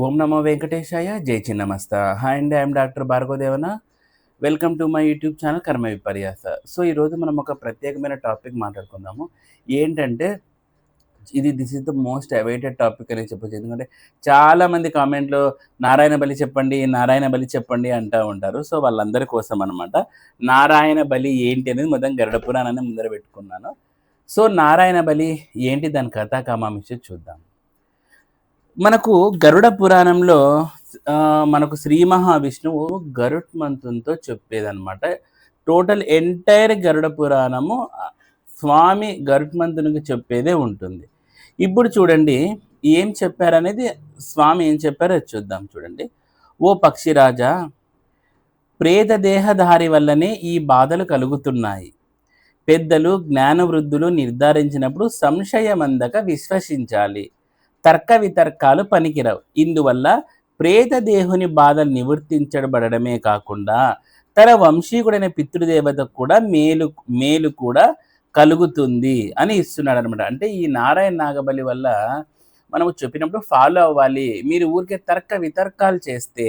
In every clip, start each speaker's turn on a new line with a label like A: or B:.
A: ఓం నమో వెంకటేశాయ జై చిన్నమస్త. హాయ్ అండి I'm doctor Bhargavadevana. Welcome to my YouTube channel కర్మ విపర్యాస. సో ఈరోజు మనం ఒక ప్రత్యేకమైన టాపిక్ మాట్లాడుకుందాము. ఏంటంటే ఇది this is the most awaited topic అని చెప్పొచ్చు. ఎందుకంటే చాలామంది కామెంట్లో నారాయణ బలి చెప్పండి నారాయణ బలి చెప్పండి అంటూ ఉంటారు. సో వాళ్ళందరి కోసం అనమాట నారాయణ బలి ఏంటి అనేది మొత్తం గరుడ పురాణాన్ని ముందర పెట్టుకున్నాను. సో నారాయణ బలి ఏంటి? దాని కథా కామామిషి చూద్దాం. మనకు గరుడ పురాణంలో మనకు శ్రీ మహావిష్ణువు గరుత్మంతునితో చెప్పేదనమాట టోటల్ ఎంటైర్ గరుడ పురాణము స్వామి గరుత్మంతునికి చెప్పేదే ఉంటుంది. ఇప్పుడు చూడండి ఏం చెప్పారనేది స్వామి ఏం చెప్పారో చూద్దాం చూడండి. ఓ పక్షిరాజా ప్రేత దేహధారి వల్లనే ఈ బాధలు కలుగుతున్నాయి. పెద్దలు జ్ఞానవృద్ధులు నిర్ధారించినప్పుడు సంశయమందక విశ్వసించాలి. తర్క వితర్కాలు పనికిరావు. ఇందువల్ల ప్రేత దేహుని బాధలు నివర్తించబడమే కాకుండా తన వంశీకుడైన పితృదేవతకు కూడా మేలు మేలు కూడా కలుగుతుంది అని ఇస్తున్నాడు అనమాట అంటే ఈ నారాయణ నాగబలి వల్ల మనము చెప్పినప్పుడు ఫాలో అవ్వాలి. మీరు ఊరికే తర్క వితర్కాలు చేస్తే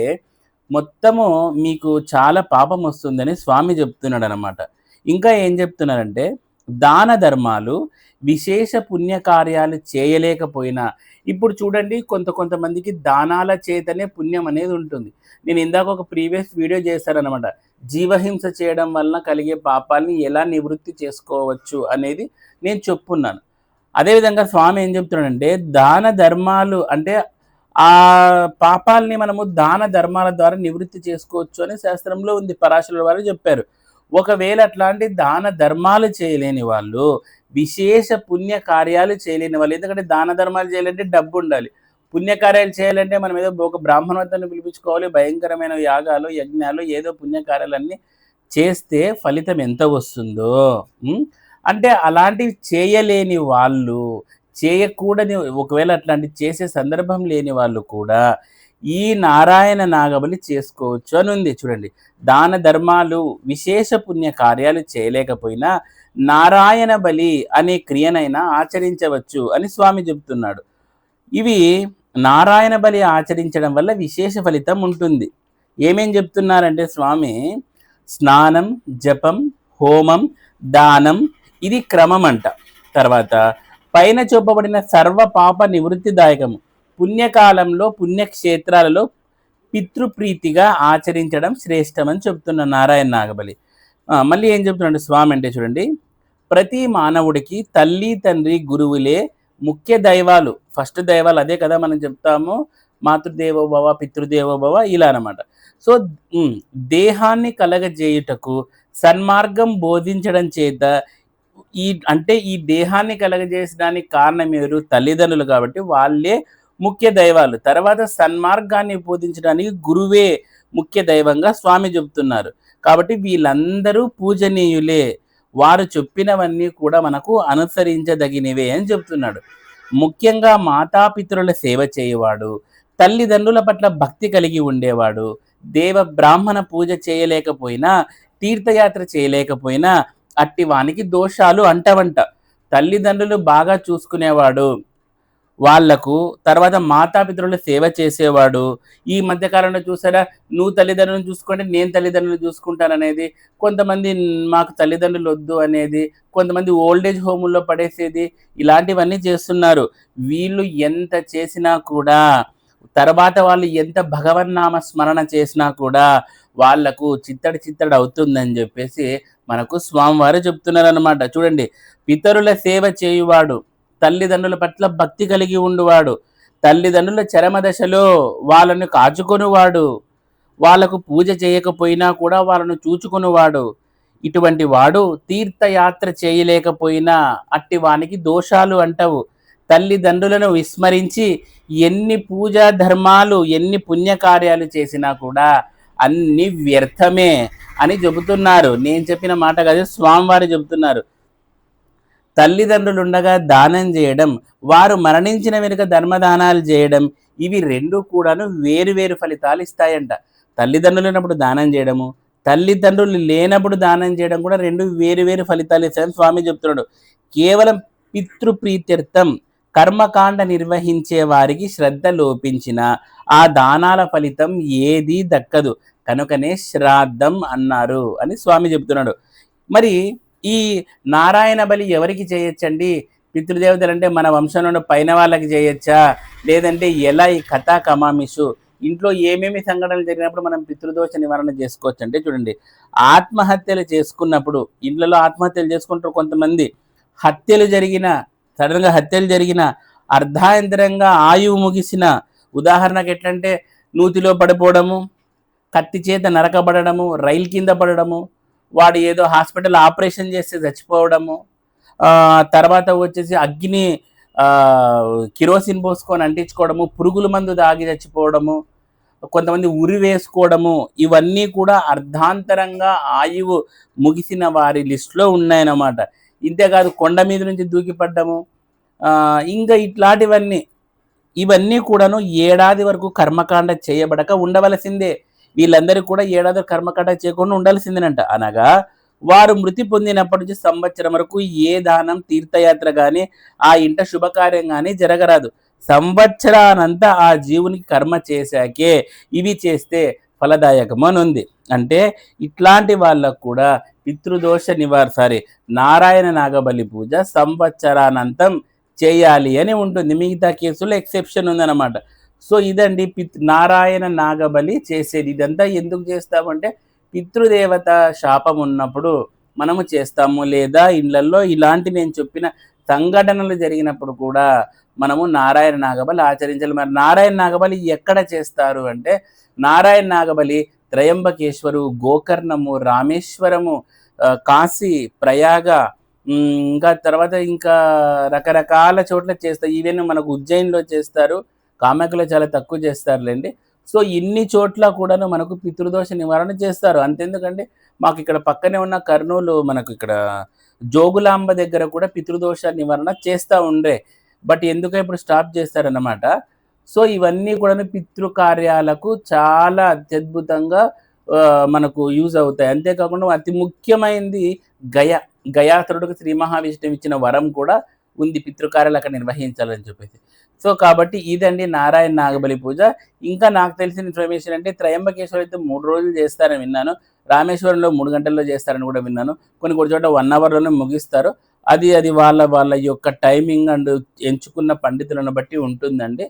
A: మొత్తము మీకు చాలా పాపం వస్తుందని స్వామి చెప్తున్నాడు అనమాట ఇంకా ఏం చెప్తున్నారంటే దాన ధర్మాలు విశేష పుణ్యకార్యాలు చేయలేకపోయినా ఇప్పుడు చూడండి కొంత కొంతమందికి దానాల చేతనే పుణ్యం అనేది ఉంటుంది. నేను ఇందాక ఒక ప్రీవియస్ వీడియో చేశానఅనమాట జీవహింస చేయడం వలన కలిగే పాపాలని ఎలా నివృత్తి చేసుకోవచ్చు అనేది నేను చెప్పున్నాను. అదేవిధంగా స్వామి ఏం చెప్తున్నాడంటే దాన ధర్మాలు అంటే ఆ పాపాలని మనము దాన ధర్మాల ద్వారా నివృత్తి చేసుకోవచ్చు అని శాస్త్రంలో ఉంది. పరాశరుల వారు చెప్పారు. ఒకవేళ అట్లాంటి దాన ధర్మాలు చేయలేని వాళ్ళు విశేష పుణ్య కార్యాలు చేయలేని వాళ్ళు ఎందుకంటే దాన ధర్మాలు చేయాలంటే డబ్బు ఉండాలి. పుణ్యకార్యాలు చేయాలంటే మనం ఏదో ఒక బ్రాహ్మణోత్తని పిలిపించుకోవాలి భయంకరమైన యాగాలు యజ్ఞాలు ఏదో పుణ్యకార్యాలన్నీ చేస్తే ఫలితం ఎంత వస్తుందో అంటే అలాంటివి చేయలేని వాళ్ళు చేయకూడని ఒకవేళ అట్లాంటివి చేసే సందర్భం లేని వాళ్ళు కూడా ఈ నారాయణ నాగబలి చేసుకోవచ్చు అని ఉంది. చూడండి. దాన ధర్మాలు విశేష పుణ్య కార్యాలు చేయలేకపోయినా నారాయణ బలి అనే క్రియనైనా ఆచరించవచ్చు అని స్వామి చెప్తున్నాడు ఇవి నారాయణ బలి ఆచరించడం వల్ల విశేష ఫలితం ఉంటుంది. ఏమేం చెప్తున్నారంటే స్వామి? స్నానం జపం హోమం దానం ఇది క్రమం అంట. తర్వాత పైన చూపబడిన సర్వ పాప నివృత్తిదాయకము. పుణ్యకాలంలో పుణ్యక్షేత్రాలలో పితృప్రీతిగా ఆచరించడం శ్రేష్టమని చెప్తున్న నారాయణ నాగబలి. మళ్ళీ ఏం చెప్తున్నాడు స్వామి అంటే చూడండి ప్రతి మానవుడికి తల్లి తండ్రి గురువులే ముఖ్య దైవాలు. ఫస్ట్ దైవాలు అదే కదా మనం చెప్తాము. మాతృదేవో భవ పితృదేవో భవ ఇలా అనమాట సో దేహాన్ని కలగజేయుటకు సన్మార్గం బోధించడం చేత ఈ అంటే ఈ దేహాన్ని కలగజేసడానికి కారణం ఎవరు? తల్లిదండ్రులు కాబట్టి వాళ్ళే ముఖ్య దైవాలు. తర్వాత సన్మార్గాన్ని బోధించడానికి గురువే ముఖ్య దైవంగా స్వామి చెబుతున్నారు. కాబట్టి వీళ్ళందరూ పూజనీయులే. వారు చెప్పినవన్నీ కూడా మనకు అనుసరించదగినవే అని చెప్తున్నాడు ముఖ్యంగా మాతాపితరుల సేవ చేయవాడు తల్లిదండ్రుల పట్ల భక్తి కలిగి ఉండేవాడు దేవ బ్రాహ్మణ పూజ చేయలేకపోయినా తీర్థయాత్ర చేయలేకపోయినా అట్టి వానికి దోషాలు అంటవంట. తల్లిదండ్రులు బాగా చూసుకునేవాడు. వాళ్ళకు తర్వాత మాతాపితరులు సేవ చేసేవాడు. ఈ మధ్యకాలంలో చూసారా నువ్వు తల్లిదండ్రులను చూసుకుంటే నేను తల్లిదండ్రులు చూసుకుంటాననేది కొంతమంది మాకు తల్లిదండ్రులు వద్దు అనేది. కొంతమంది ఓల్డేజ్ హోముల్లో పడేసేది. ఇలాంటివన్నీ చేస్తున్నారు. వీళ్ళు ఎంత చేసినా కూడా తర్వాత వాళ్ళు ఎంత భగవన్నామ స్మరణ చేసినా కూడా వాళ్ళకు చిత్తడి చిత్తడి అవుతుందని చెప్పేసి మనకు స్వామివారు చెప్తున్నారు అనమాట చూడండి పితరుల సేవ చేయువాడు. తల్లిదండ్రుల పట్ల భక్తి కలిగి ఉండువాడు. తల్లిదండ్రుల చరమ దశలో వాళ్ళను కాచుకొనివాడు. వాళ్ళకు పూజ చేయకపోయినా కూడా వాళ్ళను చూచుకునివాడు. ఇటువంటి వాడు తీర్థయాత్ర చేయలేకపోయినా అట్టి వానికి దోషాలు అంటవు. తల్లిదండ్రులను విస్మరించి ఎన్ని పూజా ధర్మాలు ఎన్ని పుణ్యకార్యాలు చేసినా కూడా అన్ని వ్యర్థమే అని చెబుతున్నారు. నేను చెప్పిన మాట కాదు స్వామివారు చెబుతున్నారు. తల్లిదండ్రులు ఉండగా దానం చేయడం వారు మరణించిన వెనుక ధర్మదానాలు చేయడం ఇవి రెండు కూడాను వేరు వేరు ఫలితాలు ఇస్తాయంట. తల్లిదండ్రులు ఉన్నప్పుడు దానం చేయడము తల్లిదండ్రులు లేనప్పుడు దానం చేయడం కూడా రెండు వేరు వేరు ఫలితాలు ఇస్తాయని స్వామి చెప్తున్నాడు. కేవలం పితృప్రీత్యర్థం కర్మకాండ నిర్వహించే వారికి శ్రద్ధ లోపించిన ఆ దానాల ఫలితం ఏదీ దక్కదు. కనుకనే శ్రాద్ధం అన్నారు అని స్వామి చెబుతున్నాడు మరి ఈ నారాయణ బలి ఎవరికి చేయొచ్చండి? పితృదేవతలు అంటే మన వంశంలో పైన వాళ్ళకి చేయొచ్చా? లేదంటే ఎలా ఈ కథా కమామిషు? ఇంట్లో ఏమేమి సంఘటనలు జరిగినప్పుడు మనం పితృదోష నివారణ చేసుకోవచ్చు అంటే చూడండి. ఆత్మహత్యలు చేసుకున్నప్పుడు ఇండ్లలో ఆత్మహత్యలు చేసుకుంటారు కొంతమంది. హత్యలు జరిగిన సడన్గా హత్యలు జరిగిన అర్ధాంతరంగా ఆయువు ముగిసిన ఉదాహరణకు ఎట్లంటే నూతిలో పడిపోవడము కత్తి చేత నరకబడము రైలు కింద పడడము వాడు ఏదో హాస్పిటల్ ఆపరేషన్ చేస్తే చచ్చిపోవడము తర్వాత వచ్చేసి అగ్ని కిరోసిన్ పోసుకొని అంటించుకోవడము పురుగుల మందు దాగి చచ్చిపోవడము కొంతమంది ఉరి వేసుకోవడము ఇవన్నీ కూడా అర్ధాంతరంగా ఆయువు ముగిసిన వారి లిస్టులో ఉన్నాయన్నమాట. ఇంతేకాదు కొండ మీద నుంచి దూకిపడ్డము ఇంకా ఇట్లాంటివన్నీ ఇవన్నీ కూడాను ఏడాది వరకు కర్మకాండ చేయబడక ఉండవలసిందే. వీళ్ళందరికీ కూడా ఏడాది కర్మకాండ చేయకుండా ఉండాల్సిందేనంట. అనగా వారు మృతి పొందినప్పటి నుంచి సంవత్సరం వరకు ఏ దానం తీర్థయాత్ర కానీ ఆ ఇంట శుభకార్యం కానీ జరగరాదు. సంవత్సరానంతా ఆ జీవునికి కర్మ చేశాకే ఇవి చేస్తే ఫలదాయకము అని ఉంది. అంటే ఇట్లాంటి వాళ్ళకు కూడా పితృదోష నివార సారీ నారాయణ నాగబలి పూజ సంవత్సరానంతం చేయాలి అని ఉంటుంది. మిగతా కేసులో ఎక్సెప్షన్ ఉందన్నమాట. సో ఇదండి పిత్ నారాయణ నాగబలి చేసేది. ఇదంతా ఎందుకు చేస్తామంటే పితృదేవత శాపం ఉన్నప్పుడు మనము చేస్తాము లేదా ఇళ్ళలో ఇలాంటి నేను చెప్పిన సంఘటనలు జరిగినప్పుడు కూడా మనము నారాయణ నాగబలి ఆచరించాలి. మరి నారాయణ నాగబలి ఎక్కడ చేస్తారు అంటే నారాయణ నాగబలి త్రయంబకేశ్వరు గోకర్ణము రామేశ్వరము కాశీ ప్రయాగ ఇంకా తర్వాత ఇంకా రకరకాల చోట్ల చేస్తారు. ఈవెన్ మనకు ఉజ్జయిన్లో చేస్తారు. కామెకులు చాలా తక్కువ చేస్తారులేండి. సో ఇన్ని చోట్ల కూడాను మనకు పితృదోష నివారణ చేస్తారు. అంతెందుకంటే మాకు ఇక్కడ పక్కనే ఉన్న కర్నూలు మనకు ఇక్కడ జోగులాంబ దగ్గర కూడా పితృదోష నివారణ చేస్తూ ఉండే. బట్ ఎందుకో ఇప్పుడు స్టాప్ చేస్తారన్నమాట. సో ఇవన్నీ కూడా పితృకార్యాలకు చాలా అత్యద్భుతంగా మనకు యూజ్ అవుతాయి. అంతేకాకుండా అతి ముఖ్యమైనది గయ గయాత్రుడికి శ్రీ మహావిష్ణువు ఇచ్చిన వరం కూడా ఉంది. పితృకార్యాలు అక్కడ నిర్వహించాలని చెప్పేసి. సో కాబట్టి ఇదండి నారాయణ నాగబలి పూజ. ఇంకా నాకు తెలిసిన ఇన్ఫర్మేషన్ అంటే త్రయంబకేశ్వర అయితే మూడు రోజులు చేస్తారని విన్నాను. రామేశ్వరంలో మూడు గంటల్లో చేస్తారని కూడా విన్నాను. కొన్ని కొన్ని చోట వన్ అవర్లోనే ముగిస్తారు. అది అది వాళ్ళ వాళ్ళ యొక్క టైమింగ్ అండ్ ఎంచుకున్న పండితులను బట్టి ఉంటుందండి.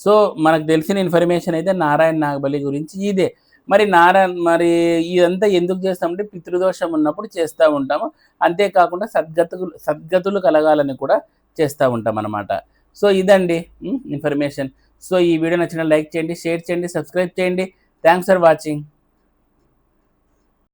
A: సో మనకు తెలిసిన ఇన్ఫర్మేషన్ అయితే నారాయణ నాగబలి గురించి ఇదే. మరి నారాయణ మరి ఇదంతా ఎందుకు చేస్తామంటే పితృదోషం ఉన్నప్పుడు చేస్తూ ఉంటాము. అంతేకాకుండా సద్గతులు సద్గతులు కలగాలని కూడా చేస్తూ ఉంటాం అనమాట సో ఇదండి ఇన్ఫర్మేషన్ సో ఈ వీడియో నచ్చిన లైక్ చేయండి షేర్ చేయండి సబ్స్క్రైబ్ చేయండి. Thanks for watching